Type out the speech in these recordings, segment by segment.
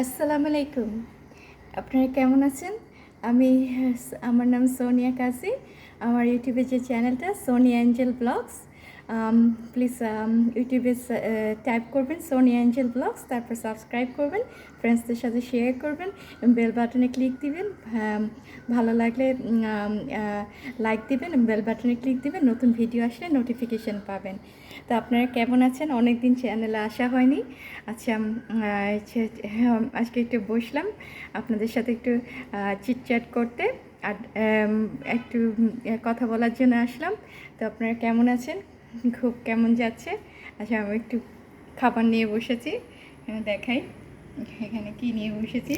আসসালামু আলাইকুম। আপনারা কেমন আছেন? আমি, আমার নাম সোনিয়া কাজী। আমার ইউটিউবে যে চ্যানেলটা, সোনিয়া অ্যাঞ্জেল ব্লগস প্লিজ ইউটিউবে টাইপ করবেন সোনি অ্যাঞ্জেল ব্লগস তারপর সাবস্ক্রাইব করবেন ফ্রেন্ডসদের সাথে শেয়ার করবেন বেল বাটনে ক্লিক দিবেন ভা- ভালো লাগলে লাইক দিবেন বেল বাটনে ক্লিক দিবেন নতুন ভিডিও আসলে নোটিফিকেশন পাবেন। তো আপনারা কেমন আছেন? অনেক দিন চ্যানেলে আসা হয়নি। আচ্ছা উম, আহ, ছে- হ্যাঁ, আজকে একটু বসলাম আপনাদের সাথে একটু চিটচ্যাট করতে আর একটু কথা বলার জন্য আসলাম। তো আপনারা কেমন আছেন? খুব কেমন যাচ্ছে। আচ্ছা আমি একটু খাবার নিয়ে বসেছি। এখানে দেখাই, এখানে কি নিয়ে বসেছি?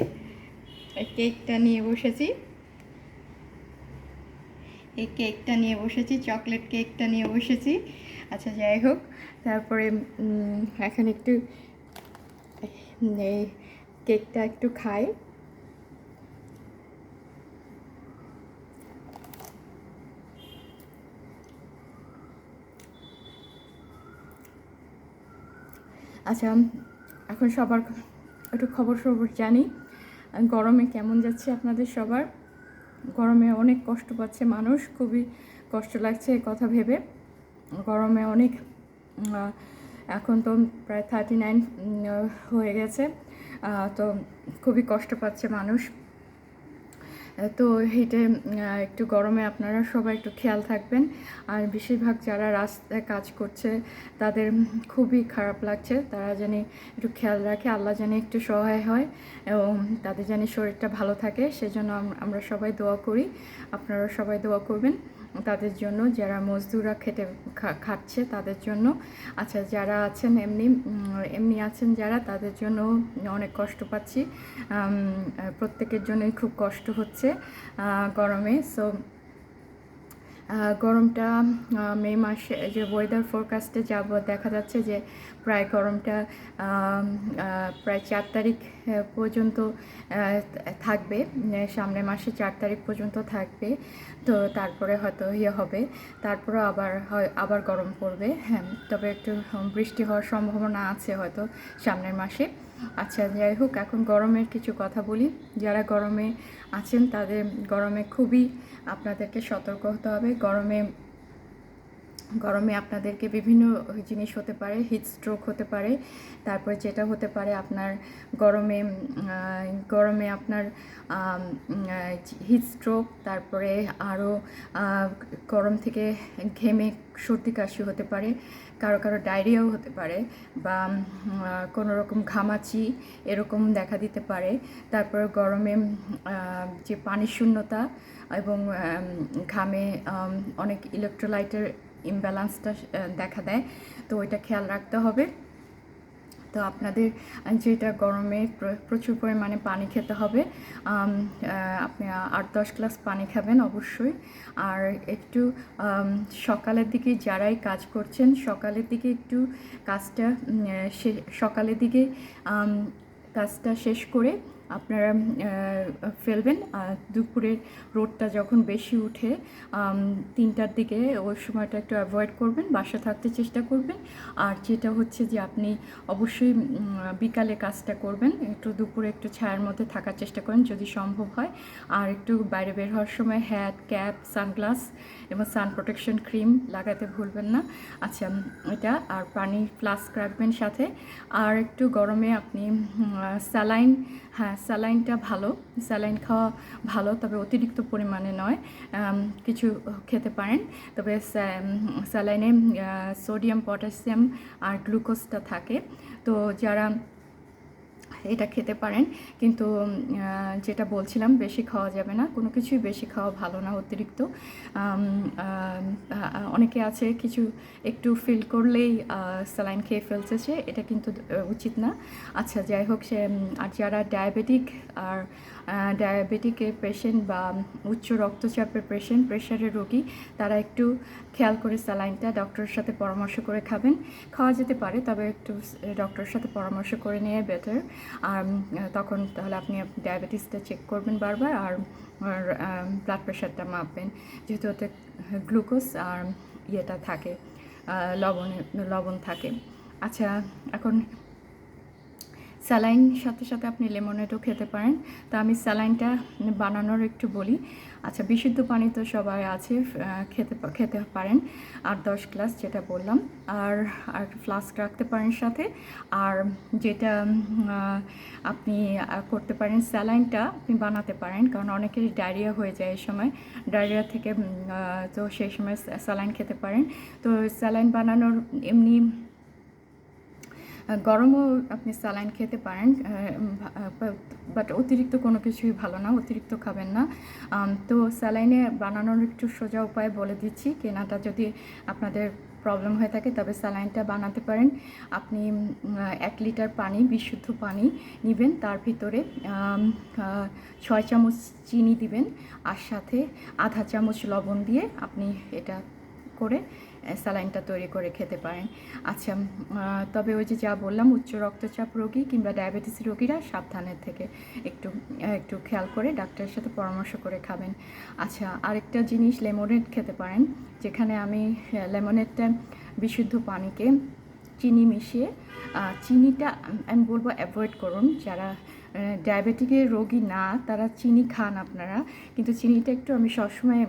কেকটা নিয়ে বসেছি। এই কেকটা নিয়ে বসেছি, চকলেট কেকটা নিয়ে বসেছি। আচ্ছা যাই হোক, তারপরে এখন একটু, এই, কেকটা একটু খাই। আচ্ছা এখন সবার একটু খবর সবর জানি। গরমে কেমন যাচ্ছে আপনাদের সবার? গরমে অনেক কষ্ট পাচ্ছে মানুষ, খুবই কষ্ট লাগছে কথা ভেবে। গরমে অনেক এখন তো প্রায় থার্টি নাইন হয়ে গেছে। তো খুবই কষ্ট পাচ্ছে মানুষ। তো হেঁটে একটু গরমে আপনারা সবাই একটু খেয়াল থাকবেন। আর বেশিরভাগ যারা রাস্তায় কাজ করছে, তাদের খুবই খারাপ লাগছে। তারা জানি একটু খেয়াল রাখে, আল্লাহ জানি একটু সহায় হয় এবং তাদের জানি শরীরটা ভালো থাকে। সেজন্য আম- আমরা সবাই দোয়া করি। আপনারা সবাই দোয়া করবেন। তাদের জন্য যারা মজদুররা খেটে খাচ্ছে, তাদের জন্য। আচ্ছা যারা আছেন এমনি এমনি আছেন যারা, তাদের জন্য অনেক কষ্ট পাচ্ছি। প্রত্যেকের জন্যই খুব কষ্ট হচ্ছে। আহ, গরমে। সো গরমটা মে মাসে যে ওয়েদার ফোরকাস্টে যাব দেখা যাচ্ছে যে প্রায় গরমটা প্রায় চার তারিখ পর্যন্ত থাকবে। সামনের মাসে চার তারিখ পর্যন্ত থাকবে। তো তারপরে হয়তো ইয়ে হবে। তারপরে আবার আবার গরম পড়বে। হ্যাঁ তবে একটু বৃষ্টি হওয়ার সম্ভাবনা আছে হয়তো সামনের মাসে। আচ্ছা যাই হোক, এখন গরমের কিছু কথা বলি। যারা গরমে আছেন, তাদের গরমে খুবই আপনাদেরকে সতর্ক হতে হবে। গরমে গরমে আপনাদেরকে বিভিন্ন জিনিস হতে পারে হিট স্ট্রোক হতে পারে, তারপর যেটা হতে পারে আপনার গরমে গরমে আপনার হিট স্ট্রোক তারপরে আরও গরম থেকে ঘেমে সর্দি কাশি হতে পারে, কারও কারও ডায়রিয়াও হতে পারে বা কোনো রকম ঘামাচি এরকম দেখা দিতে পারে, তারপর গরমে যে পানি শূন্যতা এবং ঘামে অনেক ইলেকট্রোলাইটের ইমব্যালেন্সটা দেখা দেয়। তো ওইটা খেয়াল রাখতে হবে। তো আপনাদের যেটা গরমে প্রচুর পরিমাণে পানি খেতে হবে আপনি আট দশ গ্লাস পানি খাবেন অবশ্যই। আর একটু সকালের দিকে যারাই কাজ করছেন, সকালের দিকে একটু কাজটা সকালের দিকে কাজটা শেষ করে আপনারা ফেলবেন। আর দুপুরের রোদটা যখন বেশি উঠে তিনটার দিকে ওই সময়টা একটু অ্যাভয়েড করবেন বাসা থাকতে চেষ্টা করবেন। আর যেটা হচ্ছে যে আপনি অবশ্যই বিকালে কাজটা করবেন। একটু দুপুরে একটু ছায়ার মধ্যে থাকার চেষ্টা করেন যদি সম্ভব হয়। আর একটু বাইরে বের হওয়ার সময় হ্যাট ক্যাপ সানগ্লাস এবং সান প্রোটেকশন ক্রিম লাগাতে ভুলবেন না। আচ্ছা এটা আর পানি ফ্লাস্ক রাখবেন সাথে। আর একটু গরমে আপনি স্যালাইন হ্যাঁ স্যালাইনটা ভালো, স্যালাইন খাওয়া ভালো, তবে অতিরিক্ত পরিমাণে নয় কিছু খেতে পারেন। তবে স্যালাইনে সোডিয়াম, পটাশিয়াম আর গ্লুকোজটা থাকে। তো যারা এটা খেতে পারেন। কিন্তু যেটা বলছিলাম, বেশি খাওয়া যাবে না। কোনো কিছুই বেশি খাওয়া ভালো না, অতিরিক্ত। অনেকে আছে কিছু একটু ফিল করলেই স্যালাইন খেয়ে ফেলছে সে এটা কিন্তু উচিত না। আচ্ছা যাই হোক, সে আর যারা ডায়াবেটিক আর ডায়াবেটিকের পেশেন্ট বা উচ্চ রক্তচাপের পেশেন্ট প্রেশারের রোগী, তারা একটু খেয়াল করে স্যালাইনটা ডক্টরের সাথে পরামর্শ করে খাবেন। খাওয়া যেতে পারে, তবে একটু ডক্টরের সাথে পরামর্শ করে নিয়ে বেটার আর তখন তাহলে আপনি ডায়াবেটিসটা চেক করবেন বারবার আর ব্লাড প্রেশারটা মাপবেন। যেহেতু ওতে গ্লুকোজ আর ইয়েটা থাকে লবণে, লবণ থাকে। আচ্ছা এখন স্যালাইন সাথে সাথে আপনি লেমনেডও খেতে পারেন। তো আমি স্যালাইনটা বানানোর একটু বলি। আচ্ছা বিশুদ্ধ পানি তো সবাই আছে খেতে খেতে পারেন। আর দশ গ্লাস যেটা বললাম, আর আর ফ্লাস্ক রাখতে পারেন সাথে। আর যেটা আপনি করতে পারেন স্যালাইনটা আপনি বানাতে পারেন, কারণ অনেকের ডায়রিয়া হয়ে যায় এই সময়। ডায়রিয়া থেকে তো সেই সময় স্যালাইন খেতে পারেন। তো স্যালাইন বানানোর এমনি গরমও আপনি স্যালাইন খেতে পারেন বাট অতিরিক্ত কোনো কিছুই ভালো না, অতিরিক্ত খাবেন না। তো স্যালাইনে বানানোর একটু সোজা উপায় বলে দিচ্ছি, কেনাটা যদি আপনাদের প্রবলেম হয়ে থাকে তবে স্যালাইনটা বানাতে পারেন। আপনি এক লিটার পানি, বিশুদ্ধ পানি নেবেন, তার ভিতরে ছয় চামচ চিনি দিবেন, আর সাথে আধা চামচ লবণ দিয়ে আপনি এটা করে স্যালাইনটা তৈরি করে খেতে পারেন। আচ্ছা তবে ওই যে যা বললাম, উচ্চ রক্তচাপ রোগী কিংবা ডায়াবেটিস রোগীরা সাবধানের থেকে একটু একটু খেয়াল করে ডাক্তারের সাথে পরামর্শ করে খাবেন। আচ্ছা আরেকটা জিনিস লেমনেড খেতে পারেন, যেখানে আমি লেমনেডটা বিশুদ্ধ পানিকে চিনি মিশিয়ে চিনিটা, আমি বলব অ্যাভয়েড করুন। যারা ডায়াবেটিকের রোগী না, তারা চিনি খান আপনারা, কিন্তু চিনিটা একটু আমি সবসময়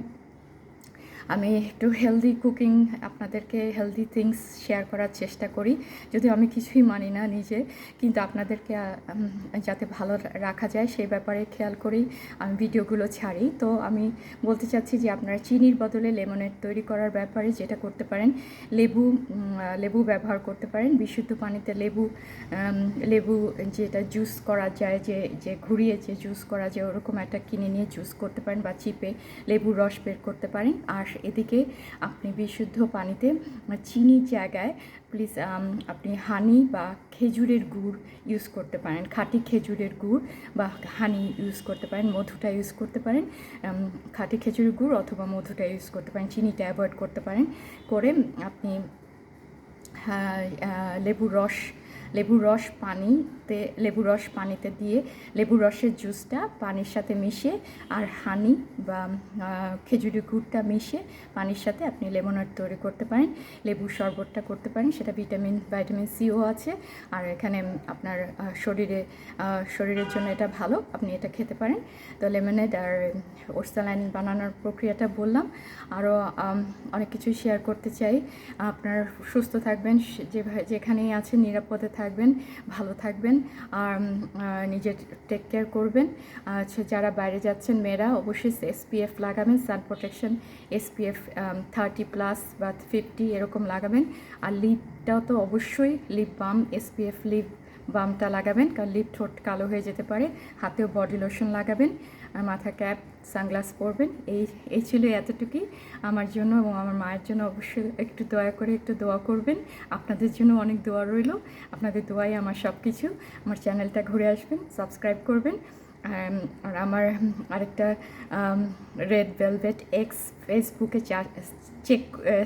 আমি একটু হেলদি কুকিং আপনাদেরকে হেলদি থিংস শেয়ার করার চেষ্টা করি। যদিও আমি কিছুই মানি না নিজে, কিন্তু আপনাদেরকে যাতে ভালো রাখা যায় সেই ব্যাপারে খেয়াল করেই আমি ভিডিওগুলো ছাড়ি। তো আমি বলতে চাচ্ছি যে আপনারা চিনির বদলে লেমনের তৈরি করার ব্যাপারে যেটা করতে পারেন, লেবু লেবু ব্যবহার করতে পারেন। বিশুদ্ধ পানিতে লেবু লেবু যেটা জুস করা যায়, যে যে ঘুরিয়ে যে জুস করা যায়, ওরকম একটা কিনে নিয়ে জুস করতে পারেন বা চিপে লেবুর রস বের করতে পারেন। আর এদিকে আপনি বিশুদ্ধ পানিতে চিনির জায়গায় প্লিজ আপনি হানি বা খেজুরের গুড় ইউজ করতে পারেন খাঁটি খেজুরের গুড় বা হানি ইউজ করতে পারেন মধুটা ইউজ করতে পারেন উম, খাঁটি খেজুরের গুড় অথবা মধুটা ইউজ করতে পারেন চিনিটা অ্যাভয়েড করতে পারেন করে আপনি হ্যাঁ, লেবুর রস লেবুর রস পানিতে লেবুর রস পানিতে দিয়ে লেবুর রসের জুসটা পানির সাথে মিশিয়ে আর হানি বা খেজুরি গুড়টা মিশিয়ে পানির সাথে আপনি লেমনেড তৈরি করতে পারেন লেবুর শরবতটা করতে পারেন, সেটা ভিটামিন ভিটামিন সিও আছে আর এখানে আপনার শরীরে শরীরের জন্য এটা ভালো, আপনি এটা খেতে পারেন। তো লেমনেড আর ওরসালাইন বানানোর প্রক্রিয়াটা বললাম। আরও অনেক কিছুই শেয়ার করতে চাই। আপনার সুস্থ থাকবেন যেভাবে যেখানেই আছেন, নিরাপদে থাকবেন, ভালো থাকবেন, আর নিজের টেক কেয়ার করবেন। আচ্ছা যারা বাইরে যাচ্ছেন, মেয়েরা অবশ্যই এসপিএফ লাগাবেন sun protection SPF thirty plus বা ফিফটি এরকম লাগাবেন। আর লিপটাও তো অবশ্যই লিপ বাম এসপিএফ লিপ বামটা লাগাবেন, কারণ লিপ ঠোঁট কালো হয়ে যেতে পারে। হাতেও বডি লোশন লাগাবেন, আর মাথা ক্যাপ সানগ্লাস পরবেন। এই এই ছিল এতটুকুই আমার জন্য এবং আমার মায়ের জন্য অবশ্যই একটু দয়া করে একটু দোয়া করবেন। আপনাদের জন্য অনেক দোয়া রইল। আপনাদের দোয়াই আমার সব কিছু আমার চ্যানেলটা ঘুরে আসবেন সাবস্ক্রাইব করবেন। আর আমার আরেকটা রেড ভেলভেট এক্স ফেসবুকে চেক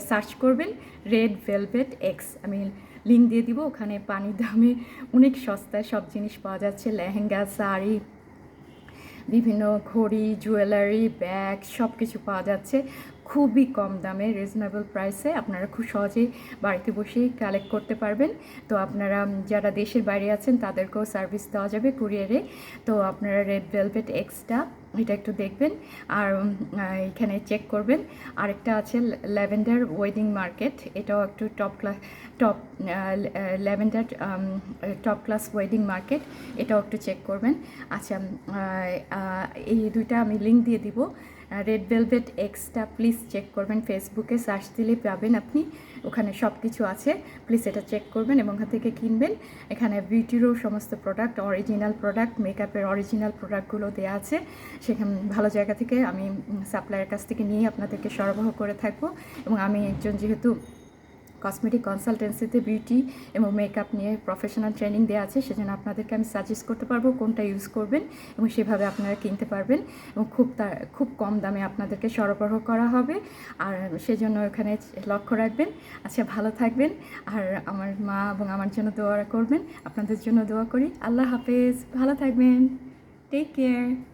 সার্চ করবেন। রেড ভেলভেট এক্স আমি লিঙ্ক দিয়ে দিব। ওখানে পানির দামে অনেক সস্তায় সব জিনিস পাওয়া যাচ্ছে। লেহেঙ্গা, শাড়ি, বিভিন্ন ঘড়ি জুয়েলারি ব্যাগ সব কিছু পাওয়া যাচ্ছে। খুবই কম দামে রিজনেবল প্রাইসে আপনারা খুব সহজেই বাড়িতে বসেই কালেক্ট করতে পারবেন। তো আপনারা যারা দেশের বাইরে আছেন তাদেরকেও সার্ভিস দেওয়া যাবে কুরিয়ারে তো আপনারা রেড ভেলভেট এক্সটা এটা একটু দেখবেন আর এখানে চেক করবেন। আরেকটা আছে ল্যাভেন্ডার ওয়েডিং মার্কেট। এটাও একটু top class top lavender top class wedding market. এটাও একটু চেক করবেন। আচ্ছা এই দুইটা আমি লিঙ্ক দিয়ে দিব। রেড ভেলভেট এক্সটা প্লিজ চেক করবেন ফেসবুকে সার্চ দিলে পাবেন আপনি। ওখানে সব কিছু আছে। প্লিজ এটা চেক করবেন এবং ওখান থেকে কিনবেন। এখানে বিউটিরও সমস্ত প্রোডাক্ট অরিজিনাল প্রোডাক্ট মেকআপের অরিজিনাল প্রোডাক্টগুলো দেওয়া আছে। সেখানে, ভালো জায়গা থেকে আমি সাপ্লাইয়ের কাছ থেকে নিয়ে আপনাদেরকে সরবরাহ করে থাকব। এবং আমি একজন যেহেতু কসমেটিক কনসালটেন্সিতে বিউটি এবং মেকআপ নিয়ে প্রফেশনাল ট্রেনিং দেওয়া আছে, সেজন্য আপনাদেরকে আমি সাজেস্ট করতে পারব কোনটা ইউজ করবেন এবং সেভাবে আপনারা কিনতে পারবেন এবং খুব তা- খুব কম দামে আপনাদেরকে সরবরাহ করা হবে। আর সেজন্য এখানে লক্ষ্য রাখবেন। আচ্ছা ভালো থাকবেন। আর আমার মা এবং আমার জন্য দোয়া করবেন। আপনাদের জন্য দোয়া করি। আল্লাহ হাফেজ। ভালো থাকবেন। Take care